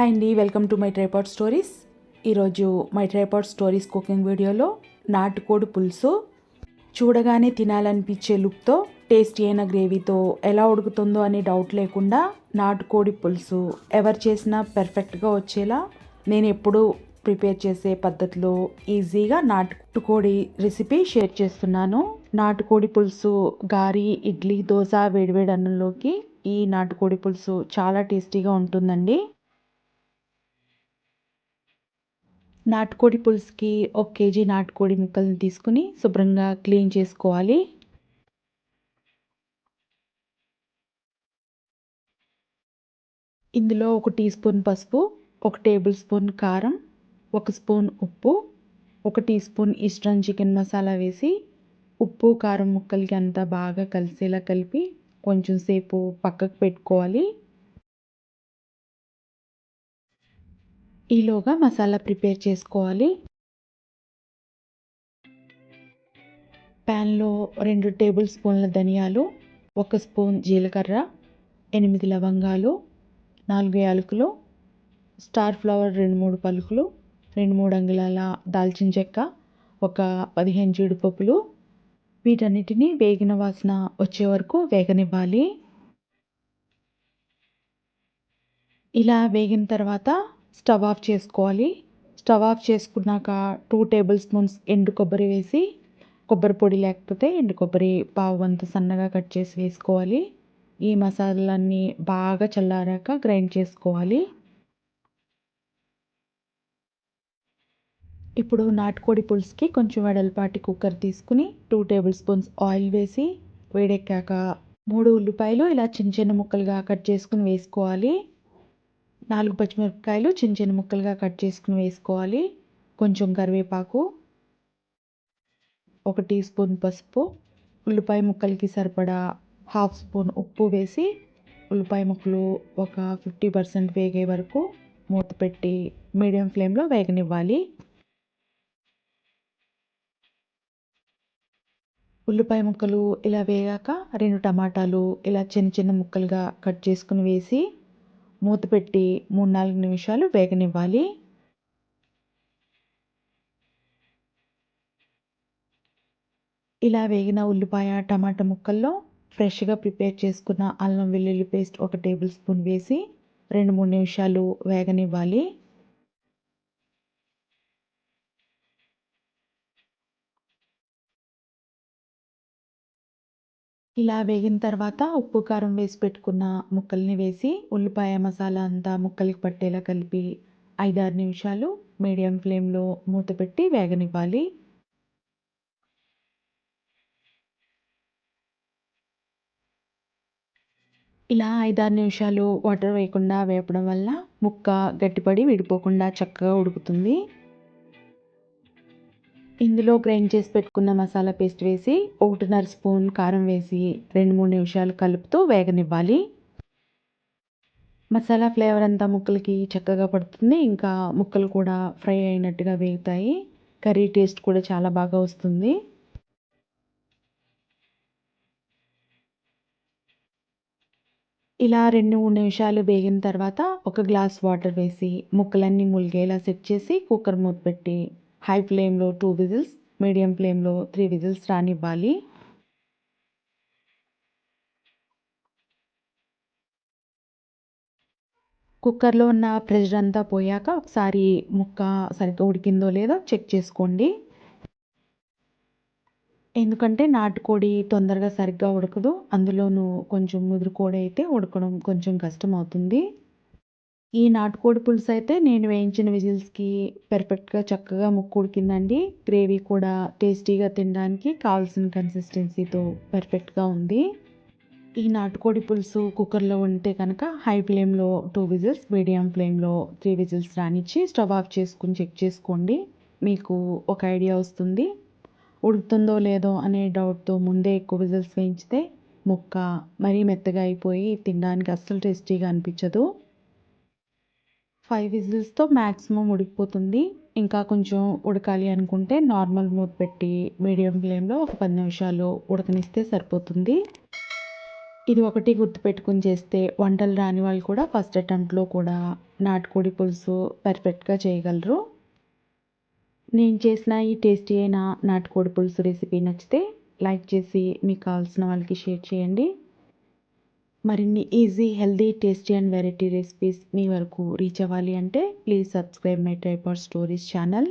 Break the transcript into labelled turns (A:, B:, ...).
A: Hi అండి welcome to my tripod stories. ఈరోజు my tripod stories cooking వీడియోలో నాటుకోడి పులుసు చూడగానే తినాలనిపించే లుక్తో టేస్టీ అయిన గ్రేవీతో ఎలా ఉడుకుతుందో అనే డౌట్ లేకుండా నాటుకోడి పులుసు ఎవరు చేసినా పెర్ఫెక్ట్గా వచ్చేలా నేను ఎప్పుడూ ప్రిపేర్ చేసే పద్ధతిలో ఈజీగా నాటుకోడి రెసిపీ షేర్ చేస్తున్నాను. నాటుకోడి పులుసు గారి ఇడ్లీ దోశ వేడివేడి అన్నంలోకి ఈ నాటుకోడి పులుసు చాలా టేస్టీగా ఉంటుందండి. నాటుకోడి పులుసుకి ఒక కేజీ నాటుకోడి ముక్కలను తీసుకుని శుభ్రంగా క్లీన్ చేసుకోవాలి. ఇందులో ఒక టీ స్పూన్ పసుపు ఒక టేబుల్ స్పూన్ కారం ఒక స్పూన్ ఉప్పు ఒక teaspoon Eastern chicken masala వేసి ఉప్పు కారం ముక్కలకి అంతా బాగా కలిసేలా కలిపి కొంచెం సేపు పక్కకు పెట్టుకోవాలి. ఈలోగా మసాలా ప్రిపేర్ చేసుకోవాలి. ప్యాన్లో రెండు టేబుల్ స్పూన్ల ధనియాలు ఒక స్పూన్ జీలకర్ర ఎనిమిది లవంగాలు నాలుగు యాలకులు స్టార్ ఫ్లవర్ రెండు మూడు పలుకులు రెండు మూడు అంగుళాల దాల్చిన చెక్క ఒక పదిహేను జీడిపప్పులు. వీటన్నిటిని వేగిన వాసన వచ్చే వరకు వేగనివ్వాలి. ఇలా వేగిన తర్వాత స్టవ్ ఆఫ్ చేసుకోవాలి. స్టవ్ ఆఫ్ చేసుకున్నాక టూ టేబుల్ స్పూన్స్ ఎండు కొబ్బరి వేసి కొబ్బరి పొడి లేకపోతే ఎండు కొబ్బరి పావు వంత సన్నగా కట్ చేసి వేసుకోవాలి. ఈ మసాలాలన్నీ బాగా చల్లారాక గ్రైండ్ చేసుకోవాలి. ఇప్పుడు నాటుకోడి పులుసుకి కొంచెం వెడల్పాటి కుక్కర్ తీసుకుని టూ టేబుల్ స్పూన్స్ ఆయిల్ వేసి వేడెక్కాక మూడు ఉల్లిపాయలు ఇలా చిన్న చిన్న ముక్కలుగా కట్ చేసుకుని వేసుకోవాలి. నాలుగు పచ్చిమిరపకాయలు చిన్న చిన్న ముక్కలుగా కట్ చేసుకుని వేసుకోవాలి. కొంచెం కరివేపాకు ఒక టీ స్పూన్ పసుపు ఉల్లిపాయ ముక్కలకి సరిపడా హాఫ్ స్పూన్ ఉప్పు వేసి ఉల్లిపాయ ముక్కలు ఒక ఫిఫ్టీ పర్సెంట్ వేగే వరకు మూత పెట్టి మీడియం ఫ్లేమ్లో వేగనివ్వాలి. ఉల్లిపాయ ముక్కలు ఇలా వేగాక రెండు టమాటాలు ఇలా చిన్న చిన్న ముక్కలుగా కట్ చేసుకుని వేసి మూత పెట్టి మూడు నాలుగు నిమిషాలు వేగనివ్వాలి. ఇలా వేగిన ఉల్లిపాయ టమాటా ముక్కల్లో ఫ్రెష్గా ప్రిపేర్ చేసుకున్న అల్లం వెల్లుల్లి పేస్ట్ ఒక టేబుల్ స్పూన్ వేసి రెండు మూడు నిమిషాలు వేగనివ్వాలి. ఇలా వేగిన తర్వాత ఉప్పు కారం వేసి పెట్టుకున్న ముక్కల్ని వేసి ఉల్లిపాయ మసాలా అంతా ముక్కలకి పట్టేలా కలిపి ఐదారు నిమిషాలు మీడియం ఫ్లేమ్లో మూత పెట్టి వేగనివ్వాలి. ఇలా ఐదారు నిమిషాలు వాటర్ వేయకుండా వేపడం వల్ల ముక్క గట్టిపడి విడిపోకుండా చక్కగా ఉడుకుతుంది. ఇందులో గ్రైండ్ చేసి పెట్టుకున్న మసాలా పేస్ట్ వేసి ఒకటిన్నర స్పూన్ కారం వేసి రెండు మూడు నిమిషాలు కలుపుతూ వేగనివ్వాలి. మసాలా ఫ్లేవర్ అంతా ముక్కలకి చక్కగా పడుతుంది. ఇంకా ముక్కలు కూడా ఫ్రై అయినట్టుగా వేగుతాయి. కర్రీ టేస్ట్ కూడా చాలా బాగా వస్తుంది. ఇలా రెండు మూడు నిమిషాలు వేగిన తర్వాత ఒక గ్లాస్ వాటర్ వేసి ముక్కలన్నీ ములిగేలా సెట్ చేసి కుక్కర్ మూత పెట్టి హై ఫ్లేమ్లో టూ విజిల్స్ మీడియం ఫ్లేమ్లో త్రీ విజిల్స్ రానివ్వాలి. కుక్కర్లో ఉన్న ప్రెషర్ అంతా పోయాక ఒకసారి ముక్క సరిగ్గా ఉడికిందో లేదో చెక్ చేసుకోండి. ఎందుకంటే నాటుకోడి తొందరగా సరిగ్గా ఉడకదు. అందులోనూ కొంచెం ముదురు కోడి అయితే ఉడకడం కొంచెం కష్టం అవుతుంది ఈ నాటుకోడి పులుసు అయితే నేను వేయించిన విజిల్స్కి పర్ఫెక్ట్గా చక్కగా ముక్కు ఉడికిందండి. గ్రేవీ కూడా టేస్టీగా తినడానికి కావాల్సిన కన్సిస్టెన్సీతో పర్ఫెక్ట్గా ఉంది. ఈ నాటుకోడి పులుసు కుక్కర్లో ఉంటే కనుక హై ఫ్లేమ్లో టూ విజిల్స్ మీడియం ఫ్లేమ్లో త్రీ విజిల్స్ రానిచ్చి స్టవ్ ఆఫ్ చేసుకుని చెక్ చేసుకోండి. మీకు ఒక ఐడియా వస్తుంది. ఉడుకుతుందో లేదో అనే డౌట్తో ముందే ఎక్కువ విజిల్స్ వేయించితే ముక్క మరీ మెత్తగా అయిపోయి తినడానికి అస్సలు టేస్టీగా అనిపించదు. ఫైవ్ విజిల్స్తో మ్యాక్సిమం ఉడికిపోతుంది. ఇంకా కొంచెం ఉడకాలి అనుకుంటే నార్మల్ మూత పెట్టి మీడియం ఫ్లేమ్లో ఒక పది నిమిషాలు ఉడకనిస్తే సరిపోతుంది. ఇది ఒకటి గుర్తుపెట్టుకుని చేస్తే వంటలు రాని వాళ్ళు కూడా ఫస్ట్ అటెంప్ట్లో కూడా నాటుకోడి పులుసు పర్ఫెక్ట్గా చేయగలరు. నేను చేసిన ఈ టేస్టీ అయిన నాటుకోడి పులుసు రెసిపీ నచ్చితే లైక్ చేసి మీకు కావాల్సిన వాళ్ళకి షేర్ చేయండి. మరిన్ని easy healthy tasty and variety recipes మీ వరకు రీచ్ అవ్వాలి అంటే please subscribe my type stories channel